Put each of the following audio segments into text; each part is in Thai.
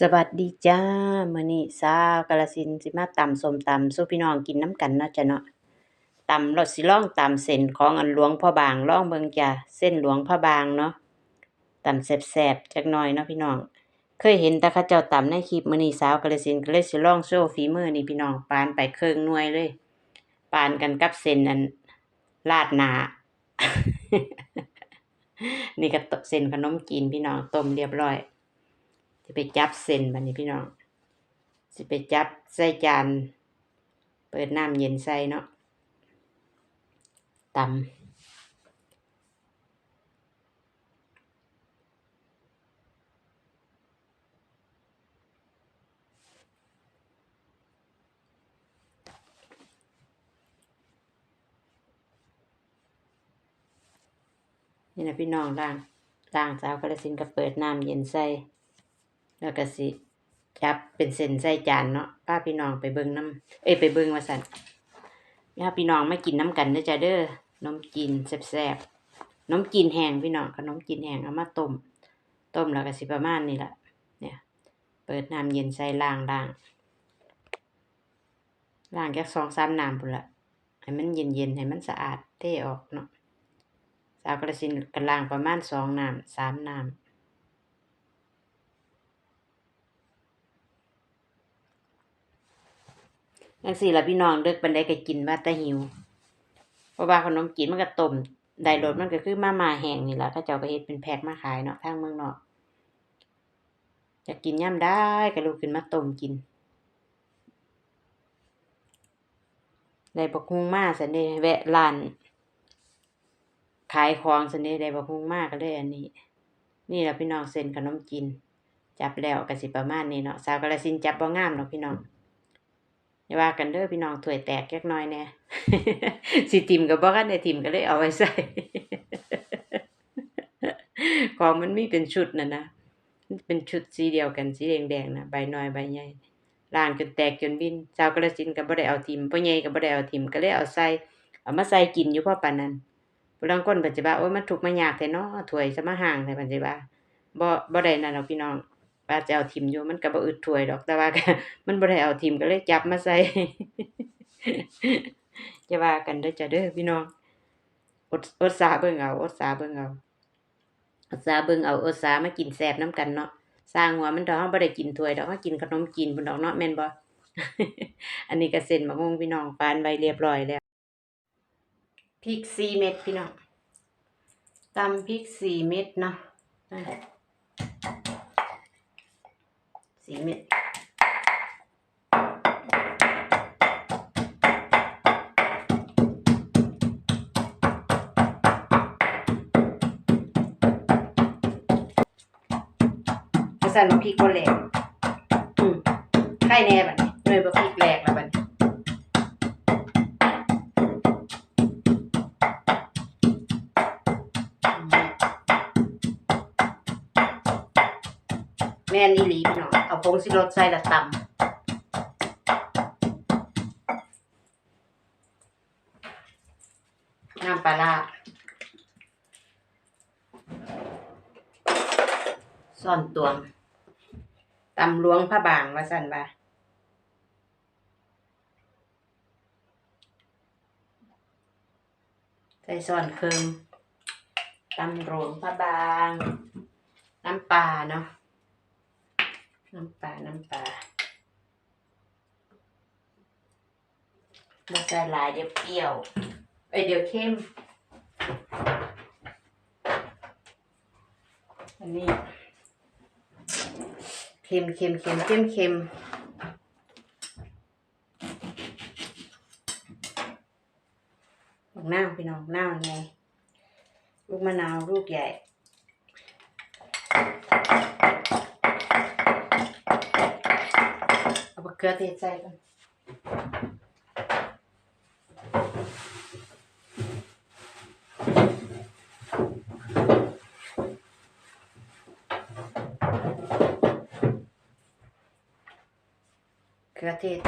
สวัสดีจ้ามื้อนี้สาวกาฬสินสิมาตำส้มตำสู่พี่น้องกินน้ำกันเนาะจ้ะเนาะตำแล้วสิลองตำเส้นของอันหลวงพ่อบางล่องเบิ่งจ้ะเส้นหลวงพระบางเนาะตำแซ่บๆจักหน่อยเนาะพี่น้อง เคยเห็นต่เขาเจ้าตำในคลิปมื้อนี้สาวกาฬสินก็เลยสิลองโชว์ฝีมือนี่พี่น้องปานไปเครึ่องหน่วยเลย ปานกันกับเส้นอันราดหนานี่ก็เส้นขนมจีนพี่น้องต้มเรียบร้อย ไปจับเส้นบัดนี้พี่น้อง สิไปจับใส่จาน เปิดน้ำเย็นใส่เนาะตำนี่นะพี่น้องล่างล่างสาวกระสินก็เปิดน้ำเย็นใส่ แล้วก็สิจับเป็นเส้นใส่จานเนาะพาพี่น้องไปเบิ่งน้ำเอ้ยไปเบิ่งว่าซั่นพาพี่น้องมากินน้ำกันเด้อจ้ะเด้อนมจีนแซ่บๆนมจีนแห้งพี่น้องขนมจีนแห้งเอามาต้ม ต้มแล้วก็สิประมาณนี้ละเนี่ย เปิดน้ำเย็นใส่ล้างล้างล้างแค่สองสามน้ำพุ่นละให้มันเย็นๆให้มันสะอาดเท่ออกเนาะสาวกระสินก็ล้างประมาณสองน้ำสามน้ำ จังซี่ล่ะพี่น้องเดึกปานใดก็กินว่าแต่หิวเพราะว่าขนมจีนมันก็ต้มได้รสมันก็คือมามาแห้งนี่แหละเขาเจ้าก็เฮ็ดเป็นแพ็คมาขายเนาะทางเมืองนอกอยากกินยามใดก็ลุกขึ้นมาต้มกินได้บักฮุงมาซั่นเดแวะร้านขายของซั่นเดได้บักฮุงมาก็เลยอันนี้ นี่ล่ะพี่น้องเส้นขนมจีนจับแล้วก็สิประมาณนี้เนาะสาวกาฬสินจับบ่งามดอกพี่น้อง อย่าว่ากันเด้อพี่น้องถวยแตกจักน่อยแน่สิทิมก็บ่คันได้ทิมก็เลยเอาไว้ใส่ ของมันมีเป็นชุดนะนะเป็นชุดสีเดียวกันสีแดงๆนะใบน้อยใบใหญ่ล้างจนแตกจนบินชาวกาฬสินก็บ่ได้เอาทิมพ่อใหญ่ก็บ่ได้เอาทิมก็เลยเอาใส่เอามาใส่กินอยู่พอปานนั้นผู้ลางคนเพิ่นสิว่าโอ๊ยมันทุกมันยากแท้เนาะถวยซะมาห่างแท้เพิ่นสิว่บ่บ่ได้นั่นดอกพี่น้อง ว่าจะเอาทิมอยู่มันก็บ่อึดถวยดอกแต่ว่าก็มันบ่ได้เอาทิมก็เลยจับมาใส่อย่าว่ากันเด้อจ้ะเด้อพี่น้องอดอดสาเบิ่งเอาอดสาเบิ่งเอาอดสาเบิ่งเอาอดสามากินแซ่บนํกันเนาะสร้างหัวมันดอกเราบ่ได้กินถ้วยดอกเรากินขนมจีนพุ่นดอกเนาะแม่นบ่อันนี้ก็เส้นมะม่วงพี่น้องปานไว้เรียบร้อยแล้วพริก4เม็ดพี่น้องตำพริก4เม็ดเนาะ สี่เม็ดก็ใส่มาพริกบ่แหลกอืมไข่แน่บัดนี้หน่วยบ่พริกแหลกแล้วบัดนี้ แม่นอีหลีพี่น้องเอาผงสิรสใส่ละตำน้ำปลาร้าซ่อนตวงตำหลวงพระบางว่าซั่นว่าใส่ซ่อนเคิงตำหลวงพระบาง น้ำปลาเนาะ น้ำปลา น้ำปลาบ่ใส่หลายเดี๋ยวเปรี้ยว เอ้ยเดี๋ยวเข้ม อันนี้เค็มเค็มเค็มเค็มเค็มบักนาวพี่น้องนาวไง ลูกมะนาวลูกใหญ่ เอาบักเขือเทศใส่ก่อนเขือเทศ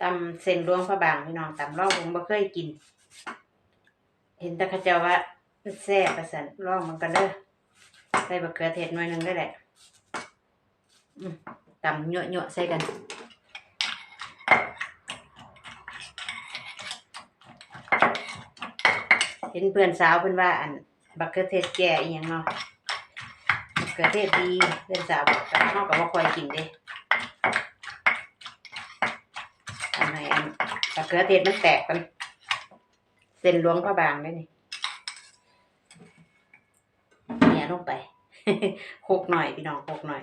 ตำเส้นรวงพระบางพี่น้องตำรอบผมบ่เคยกิน เห็นแต่เขาเจ้าว่า แซ่บประสันลองมันกันเด้อใส่บะเขือเทศหน่อยหนึงได้แหละตำเยอะๆใส่กันเห็นเพื่อนสาวเพิ่นว่าอันบักเขือเทศแก่อีหยังเนาะบักเขือเทศดีเพื่อนสาวบอกกับเฮาก็บ่ค่อยกินเด้ทำให้อันบักเขือเทศมันแตกกันเส้นหลวงพระบางได้นี่เนี่ย ลงไปโคกหน่อยพี่น้องโคกหน่อย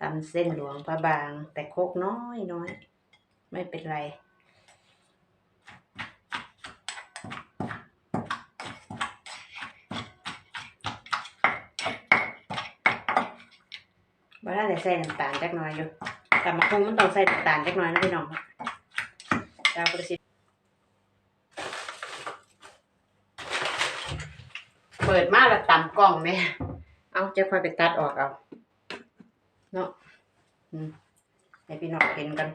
ทำเส้นหลวงพระบาง แต่โคกน้อยน้อยไม่เป็นไรบ่ได้แต่ใส่น้ำตาลจักน่อยอยู่แต่มะคงมันต้องใส่น้ำตาลจักน่อยนะพี่น้องดาวประสิทธิ์ เปิดมาแล้วต่ำกล้องไหมเอาจะค่อยไปตัดออกเอาเนาะให้พี่น้องเห็นกัน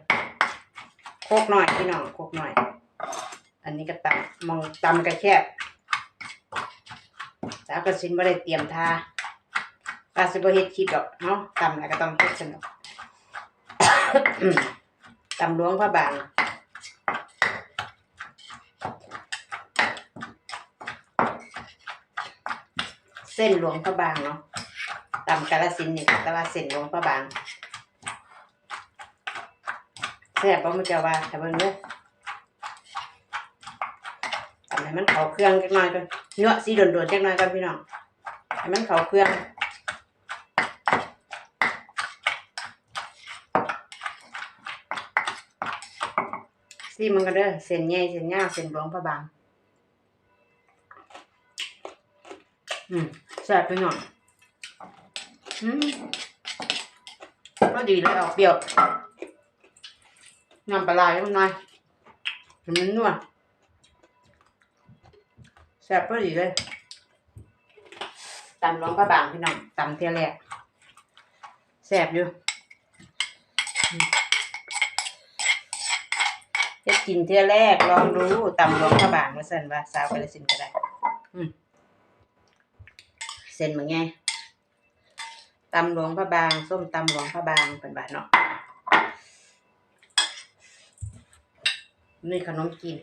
โคกหน่อยพี่น้องโคกหน่อย อันนี้ก็ตำมองตำกระแคบสาวกระสินบ่ได้เตรียมทาปลาสิบเฮ็ดคลิปดอกเนาะตำแล้วก็ต้องเฮ็ดสนุกตำหลวงพระบาง ส้นหลวงพระบางเนาะตำกาลสินนี่แต่ว่าเส้นหลวงพระบางแซ่บบ่มันจะว่าแต่เบิ่งเด้อทำให้มันเข้าเครื่องจักหน่อยก่อนเนื้อสีโดดๆจักหน่อยก่อนพี่น้องให้มันเข้าเครื่องซีมันก็เด้อเส้นใหญ่เส้นยาวเส้นหลวงพระบางอืม แซ่บไปหน่อยอืมก็ดีเลยออกเปรี้ยวน้ำปลาไหลมันหน่อยให้มันนัวแซ่บพอดีเลยตำหลวงพระบางพี่น้องตำเทียแรกแซ่บอยู่จะกินเทื่อแรกลองดูตำหลวงพระบางว่าซั่นว่าสาวกาฬสินก็ได้อืม เส้นมันไงตำหลวงพระบาง ส้มตำหลวงพระบางเป็นบาทเนาะนี่ขนมกิน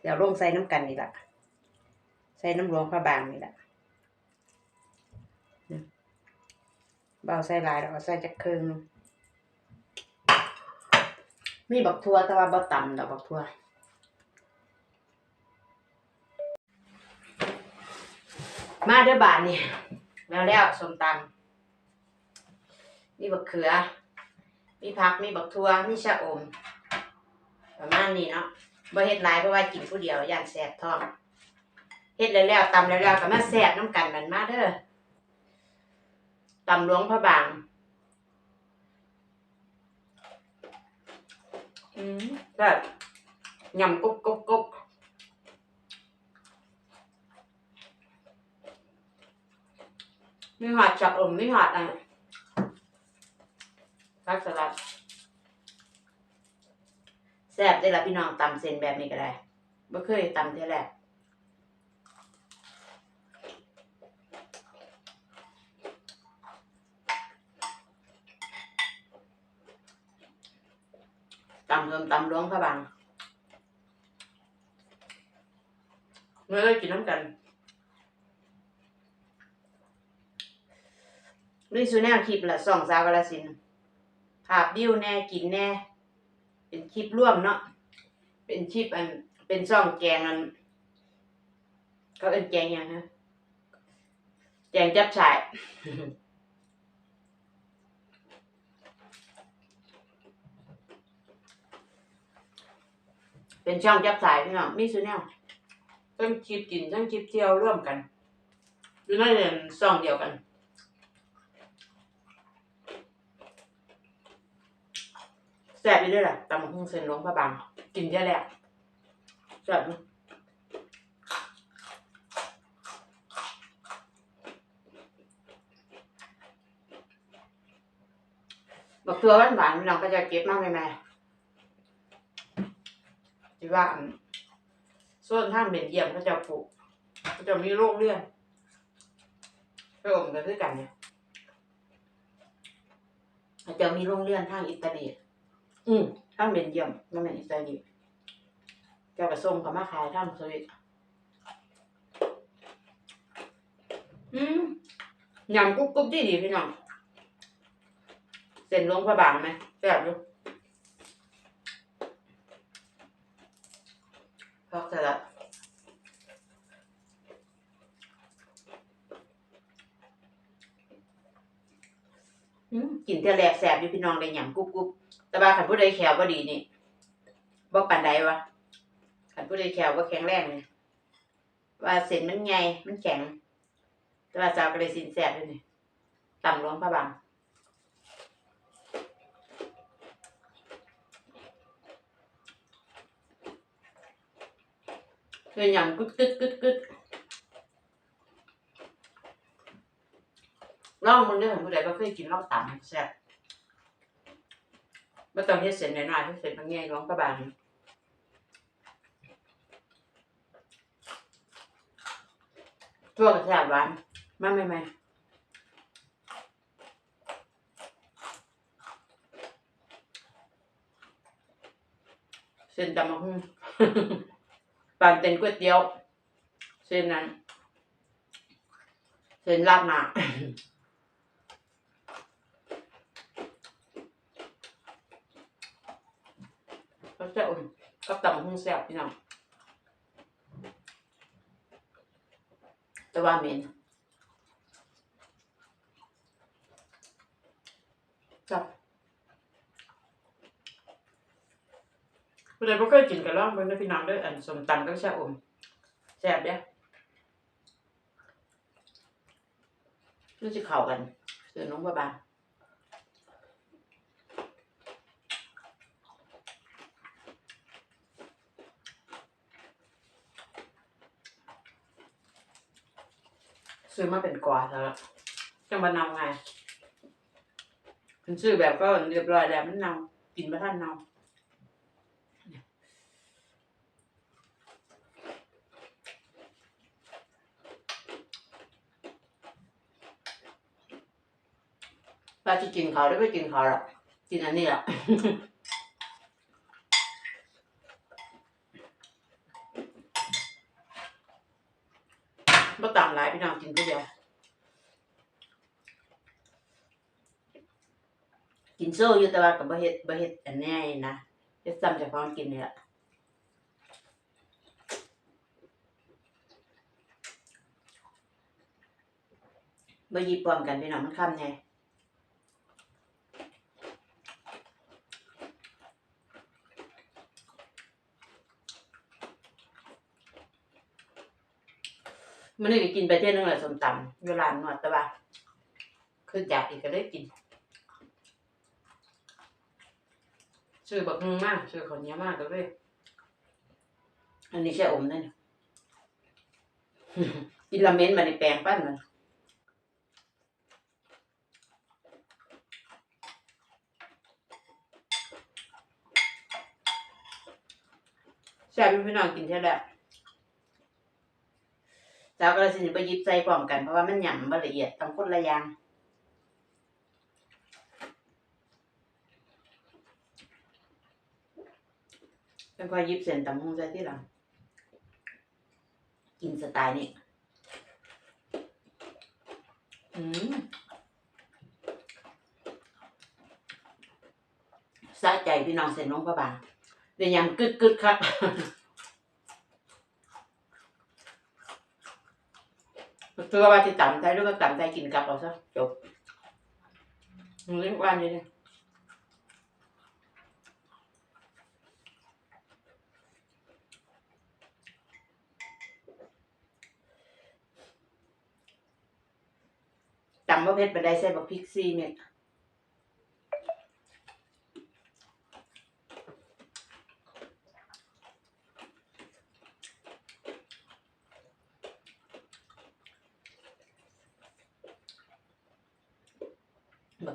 เดี๋ยวลงใส่น้ำกันนี่แหละใส่น้ำหลวงพระบางนี่แหละเบาใส่ลายแล้วก็ใส่จักครึ่งหนึ่งมีบักทัวแต่ว่าบ่ต่ำดอกบักทัว มาเด้อบาทนี่แล้วแล้วส้มตำมีบักเขือ มีผักมีบักทั่วมีชะอม ประมาณนี้เนาะบ่เฮ็ดหลายเพราะว่ากินผู้เดียวย่านแสบท้องเฮ็ดแล้วแล้วตำแล้วแล้วก็มาแซ่บน้ำกันมันมาเด้อตำหลวงพระบางอืมแบบยำกุ๊กกุ๊ก กมีหอดจับอมมีหอดอะผักสลัดแซ่บได้ละพี่น้องตำเส้นแบบนี้ก็ได้บ่เคยตำเท่าแรกตำรวมตำหลวงพระบางเมื่อกินน้ำกัน นี่สุแนวคลิปละสองสาวกาลสินภาพวิวแน่กินแน่ เป็นคลิปร่วมเนาะเป็นคลิปอันเป็นซ่องแกงอันเขาเอ็นแกงหยังนะแกงจับฉายเป็นช่องจับสายพี่น้องมีสุแนวทั้งคลิปกินทั้งคลิปเที่ยวร่วมกันอยู่ในซ่องเดียวกัน แซ่บอีด้วยล่ะตำบักหุ่งเส้นหลวงพระบาง กินเยอะแล้วแซ่บบักเทือหวานหวานๆพี่น้องก็จะเก็บมากใหม่ที่ว่าส่วนท่างเบนเยี่ยมเขาจะปลูกเขาจะมีโรงเรือนไปอมกันด้วยกันเนี่ยจะมีโรงเรือนทางอิตาลี อืมทางเบนเยียมนั่นเป็นอิตาลีเจ้ากระส่งเขามาขายทางสวิตอืมยำกรุบกรุบดีดีพี่น้องเส้นลงพระบางไหมแซ่บอยู่พักสลัดอืมกินเท่าแรกแซ่บอยู่พี่น้องได้หยำกรุบกรุบ แต่ว่าขันผู้ใดแขวบ่ดีนี่บ่ปานใดวะขันผู้ใดแขวบ่แข็งแรงนี่ว่าเส้นมันใหญ่มันแข็ง แต่ว่าเจ้าก็เลยสินแซ่บอยู่นี่ต่ำลงพระบางคืออย่างกึดกึดกึดกึดลองมึงเด้อผู้ใดบ่เคยกินลองต่ำแซ่บ บ่ต้องเฮ็ดเส้นน้อยๆเฮ็ดเส้นบางแง่หลวงพระบางทั่วกับแซ่บหวานมาใหม่เส้นตำมะฮุ่งปานเป็นก๋วยเตี๋ยว เส้นนั้น เส้นราดหนา ก็จะอุ่นก็ตำหุ้งแซ่บพี่น้องแต่ว่าเมนจับผู้ใดบ่เคยกินก็ลองเบิ่งเด้อพี่น้องเด้ออันสมตำก็แซ่บอุ่นแซ่บเด้อรู้สิเข้ากันเสือน้องบ่บาง ซื้อมาเป็นกวาดแล้วจังบะนำไงมันซื้อแบบก็เรียบร้อยแล้วมันนำกินมาท่านนำป้าจะกินเขาได้ไม่กินเขาหรอกกินอันนี้แหละ บ่ต่างหลายพี่น้องกินผู้เดียว กินโซ่อยู่แต่ว่ากับ่เฮ็ดบ่เฮ็ดอันนี้นะเฮ็ดซ้ำเฉพาะกินนี่แหละบ่หยิบพร้อมกันพี่น้องมันค่ำแน่ มื้อนี้ก็กินไปเที่ยนึงแหละส้มตำอยู่ร้านนวดแต่ว่าคือจากอีกก็ได้กินซื้อบักฮึ่งมากซื้อข้าวเหนียวมากก็เลยอันนี้ใช่อมนั่นกินละเม้นมาในแปลงปั้นมันแซ่บพี่น้องกินเท่าแล้ว สาวก็เลยสิไปยิบใส่พร้อมกันเพราะว่ามันหยำละเอียดต้องคนละอย่างเป็นค่อยหยิบเส้นตำฮงใส่ที่หลังกินสไตล์นี้อืมสะใจพี่น้องเส้นน้องพระบางเดี๋ยวยำกึดกึดครับ ตัวว่าจะต่ำใจหรือว่าต่ำใจกินกลับเอาซะจบมึงเล่นวันนี้เลยตำว่าเพชรบันไดใส่บักพริกซี่เนี่ย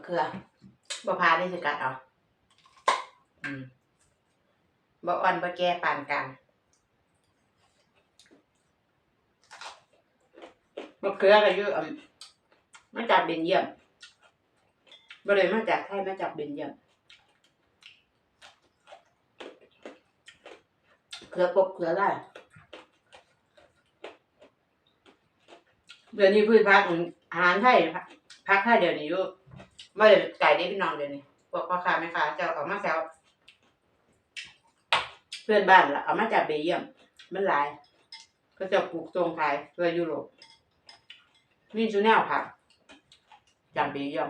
เกลือบ่พาได้สิกัดเอาอืมบ่อ่อนบ่แก่ปานกันงบ่เคือก็ยู่อ่มาจากเบนเยี่ยมบ่ได้มาจากไทยมาจากเบนเยี่ยมเคือกบเคือได้เดี๋ยวนี้พืชพักอาหารไทยพักไทยเดี๋ยวนี้อยู่ ไม่ได้ไก่ได้พี่น้องเดี๋ยวนี้พวกพ่อค้าแม่ค้าจะเอามาแซวเพื่อนบ้านละเอามาจากเบลเยียม มันหลาย ก็จะปลูกทรงขายเพื่อยุโรปนี่ชูแนวค่ะจากเบลเยียม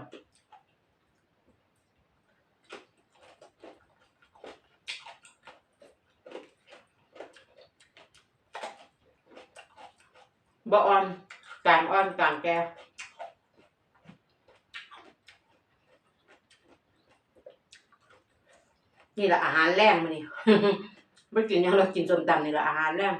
บ่ออนกลางอ่อนกลางแก่ นี่แหละอาหารแรงมานี่ ไม่กินยังเรากินส้มตำนี่แหละอาหารแรง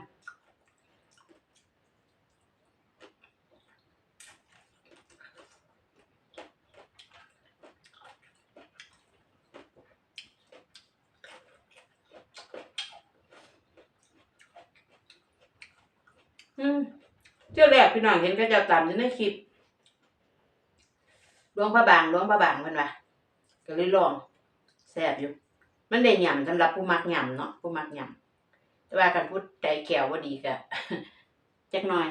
เจ้าแรกพี่น้องเห็นก็จ้าตำอยู่ในคลิปหลวงพระบางหลวงพระบางมันว่าก็เลยลองแซ่บอยู่ มันได้หยำสำหรับผู้มักหยำเนาะผู้มักหยำแต่ว่าการพูดใจแขวว่าดีกะจักหน่อย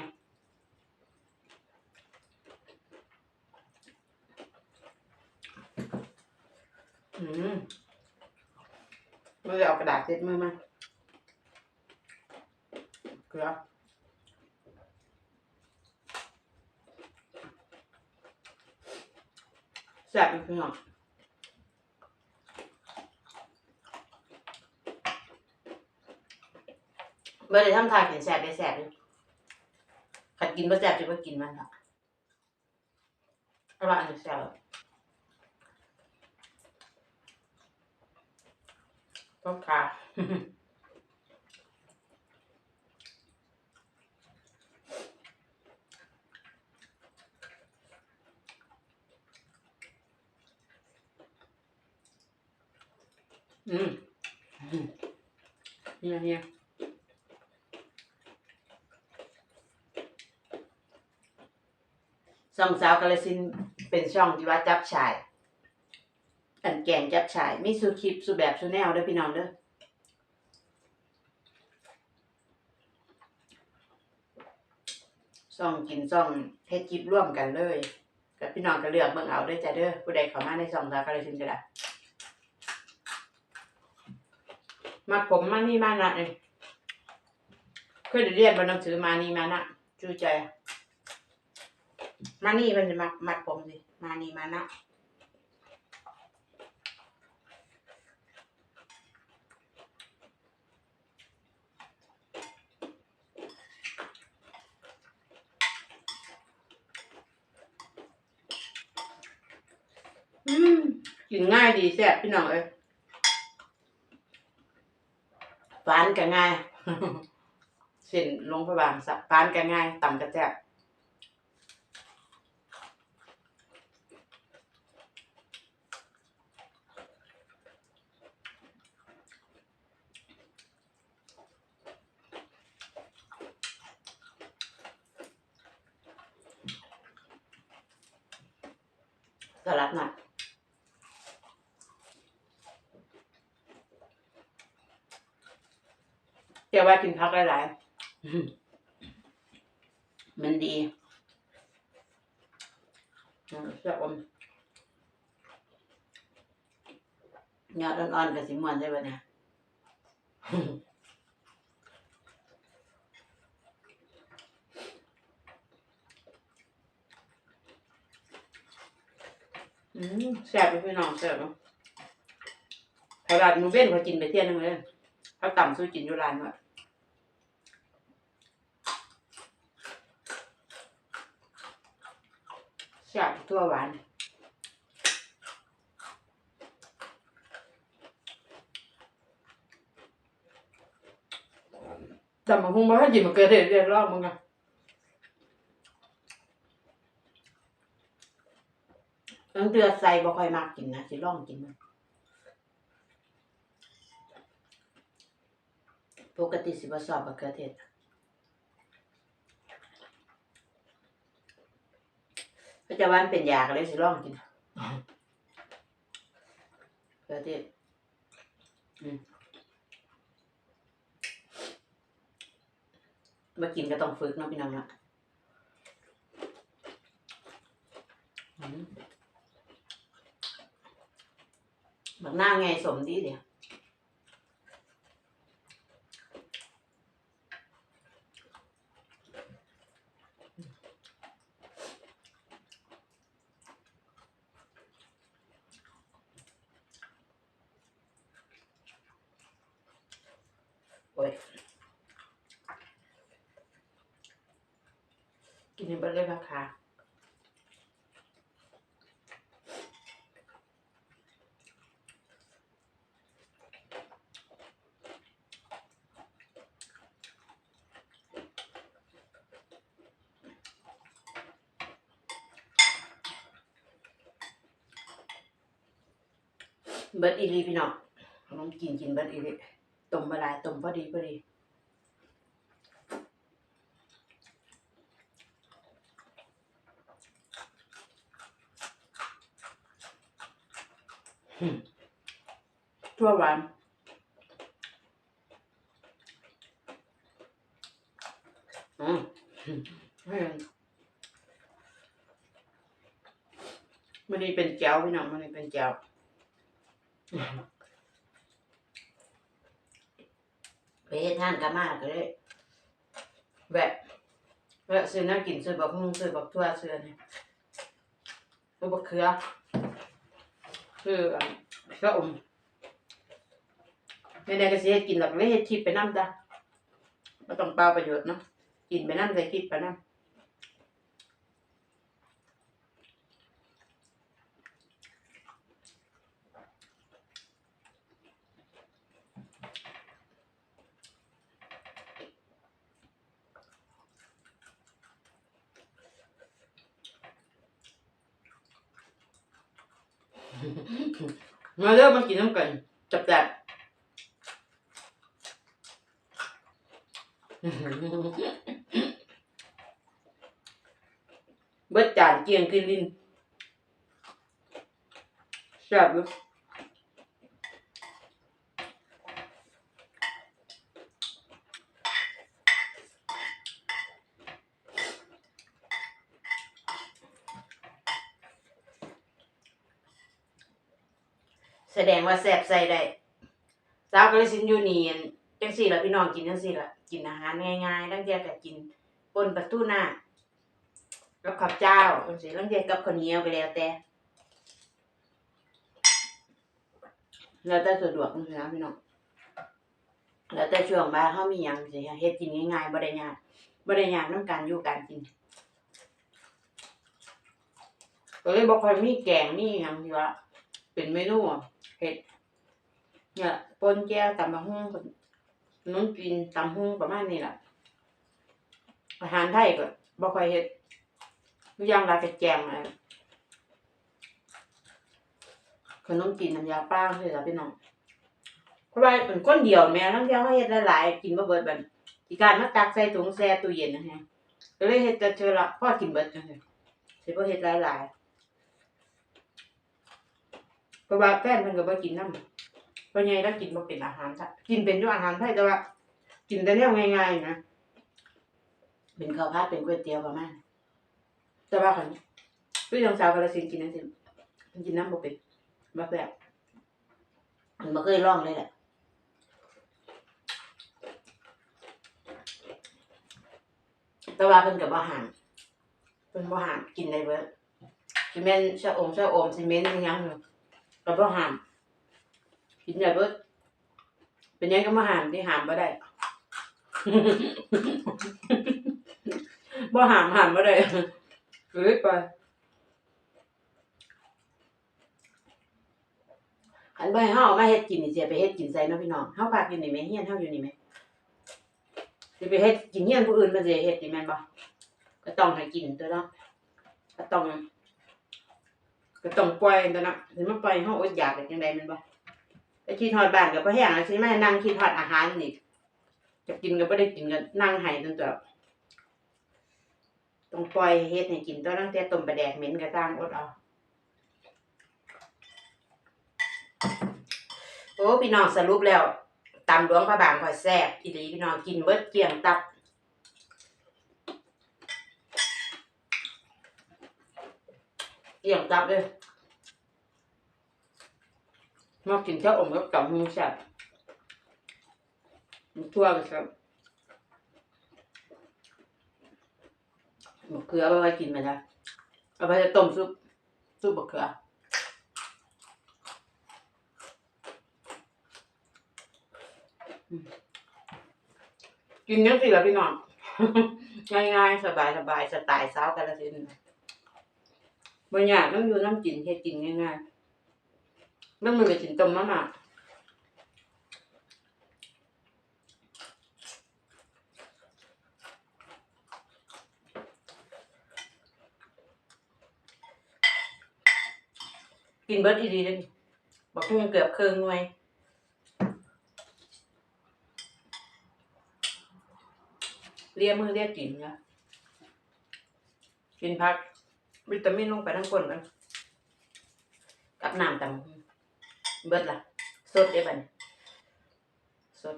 อืมม่ได้เอากระดาษเช็ดมือมาเกลือแซ่บอีกพี่น้อง เมื่ได้ทำทายกินแสบได้แสบอยู่ขัดกินบ่แสบจะบ่กินมันค่ะอร่อยอันนี้แสบก็ค่ะอืมอืมเนี่ยเนี่ย ช่องสาวกาลสินเป็นช่องที่ว่าจับชายอันแกงจับชายมีสูคลิปสูแบบสูแนวด้อพี่น้องเด้อช่องกินช่องเฮ็ดคลิปร่วมกันเลย กับพี่น้องก็เลือกเบิ่งเอาด้อจ้ะเด้อผู้ใดเข้ามาในช่องสาวกาลสินก็ได้มาผมมานี่มานะเองเคยเรียนบนหนังสือมานี่มานะจูใจ มานี่มันจะมามัดผมสิ มานี่มานะอืมกินง่ายดีแซ่บพี่น้องเอ้ยฟานก็ง่ายเส้นลงไปบางสับฟานก็ง่ายต่ำก็แซ่บ สลัดหน่อยเจ้าว่ากินพักหลายๆอืมมันดีอืมแซ่บอมยอดอ่อนๆกับสิม่วนใช่ปะเนี่ย อืม แซ่บอยู่พี่น้องแซ่บเนาะไทยรัฐมือเว้นเขากินไปเที่ยนึงเลยเขาต่ำสู้กินอยู่ร้านว่ะแซ่บทั่วหวานแต่มาพุงมาให้กินมาเกิดเหตุเรียนรอบมึงอะ ตั้งเตือดใส่บ่ค่อยมากกินนะสิลองกินมันปกติสิบ่ชอบมะเขือเทศก็จะว่ามันเป็นยาก็เลยสิลองกินเพื่อที่อืมมากินก็ต้องฝึกเนาะพี่น้องเนาะอืมบัก หน้าไงสมดีเดียว โอ้ย กินให้เบิดเลยราคา เบิดอีหลีพี่น้องขนมกินกินเบิดอีหลีต้มบะลายต้มพอดีพอดีทั่วหวานอืมอืมมันนี่เป็นแก้วพี่น้องมันนี่เป็นแก้ว ไปเฮ็ดงานกามาก็เลยแวะแวะซื้อน้ำกินซื้อบักฮุ่งซื้อบักทั่วซื้อเนี่ยซื้อบักเขือซื้อก็อมในในก็สิเฮ็ดกินหลักเลยเฮ็ดคลิปไปนำจ้ะบ่ต้องเปล่าประโยชน์เนาะกินไปนำใส่คลิปไปนำ มาเริ่มมากินน้ำกัน จับจับเบิดจานเกลียงขึ้นลินแซ่บเลย แสดงว่าแซ่บใส่ได้สาวก็เลยสินยู่นี่อั่นจังซี่ละพี่น้องกินจังซี่ล่ะกินอาหารง่ายๆแล้วเดียวก็กินปนปลาทูน่ากับข้าวเจ้าจังซี่แล้วเดียวกับข้าวเหนียวไปแล้วแต่แล้วแต่สะดวกจังซี่นะพี่น้องแล้วแต่ช่วงบ่ายเฮามีหยังสิเฮ็ดกินง่ายๆบ่ได้ยากบ่ได้ยากนำการอยู่การกินก็เลยบ่ค่อยมีแกงมีหยังที่ว่าเป็นเมนูเฮ็ดเนี่ยปนแก้วตำบักหุ่งขนมจีนตำหุ่งประมาณนี้แหละอาหารไทยก็บ่ค่อยเฮ็ดย่างลายก็แจงอะไรขนมจีนน้ำยาป้าคือล่ะพี่น้องเพราะว่าเป็นคนเดียวแม่ทั้งเที่ยวเขาเฮ็ดหลายๆกินบ่เบิดบัดอีการมาตักใส่ถุงแช่ตู้เย็นนะฮะก็เลยเฮ็ดแต่เทื่อละพ่อกินเบิดจังซี่สิบ่เฮ็ดหลายๆ ราะว่าแฟนเพิ่นก็บ่กินนำเพราะไงแล้วกินบ่เป็นอาหารไทยกินเป็นอยู่อาหารไทยแต่ว่า กินแต่แนวง่ายๆนะเป็นข้าวผัดเป็นก๋วยเตี๋ยวประมาณนั้นแต่ว่าคันพี่น้องสาวกาลสินธุ์กินนั่นสิมันกินน้ำบ่เป็นบ่แบบมันบ่เคยลองเลยแหละแต่ว่าเพิ่นก็บ่ห้ามเพิ่นบ่ห้ามกินได้เบิดสิแม่นชะอมชะอมสิเม้นอิหยังอยู่ ก็บ่ห้ามกินได้เบิดเป็นหยังก็บ่ห้ามที่ห้ามบ่ได้ บ่หามหามบ่ได้เลยไปคันบ่ให้เฮาเอามาเฮ็ดกินนี่สิไปเฮ็ดกินใส่เนาะพี่น้องเฮาพากินนี่แม่เฮียนเฮาอยู่นี่แม่สิไปเฮ็ดกินเฮียนผู้อื่นมันสิเฮ็ดนี่แม่นบ่ก็ต้องให้กินตัวเนาะก็ต้อง ก็ต้องปล่อยตัวเนาะสิมาปล่อยห้เฮาอดอยากได้จังได๋แม่นบ่ไปคิดฮอดบ้านก็บ่แห้งแล้วสิมนั่งคิดฮอดอาหารนี่จะกินก็บ่ได้กินก็นั่งให้จนตัวต้องปล่อยเฮ็ดให้กินตัวตั้งแต่ต้มปลาแดกเหม็นกระด้างอดเอาโอ้พี่น้องสรุปแล้วตำหลวงพระบางข่อยแซ่บอีหลีพี่น้องกินเบิดเกี่ยงตับ เกี่ยงตับเลยมากินข้าวอมกับกับมูแซ่บหมูทั่วกันครับหมูเกลือเอาไว้กินไหมล่ะเอาไปจะต้มซุปซุปบะเขือกินยังสิล่ะพี่น้อง ง่ายๆ สบายสบายๆสไตล์สาวกาลสินธุ์ บางอย่างต้องอยู่น้ำกินแค่กินง่ายๆมันมันไปกินต้มมะม่ากินเบิร์ดอีดีเลยบอกให้มันเกือบครึ่งไว้เลียมือเลียกินนะกินพัก วิตามินลงไปทั้งคนกันกับน้ำตำเบิดละสดได้บันสด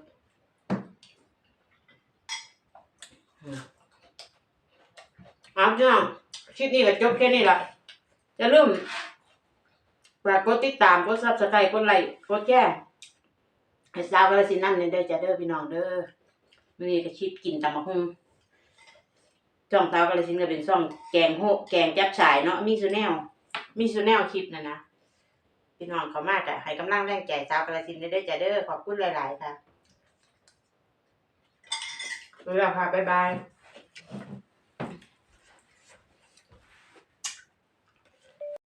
อืมเอาพี่น้องคลิปนี้ก็จบแค่นี้ละจะลืมฝากกดติดตามกดซับสไครต์กดไลค์กดแชร์ให้สาวกาลสินนั่นเด้อจ้ะเด้อพี่น้องเด้อมื่อนี้ก็ชิปกินตำมะฮุ่ง ช่องเต้ากระสินก็เป็นช่องแกงโฮแกงจับฉายเนาะมีซูแนลมีซูแนลคลิปนะนะพี่น้องเขามากอะให้กำลังแรงใจสาวกระสินได้ใจเด้อขอบคุณหลาย ๆ ค่ะเวลาค่ะบ๊ายบาย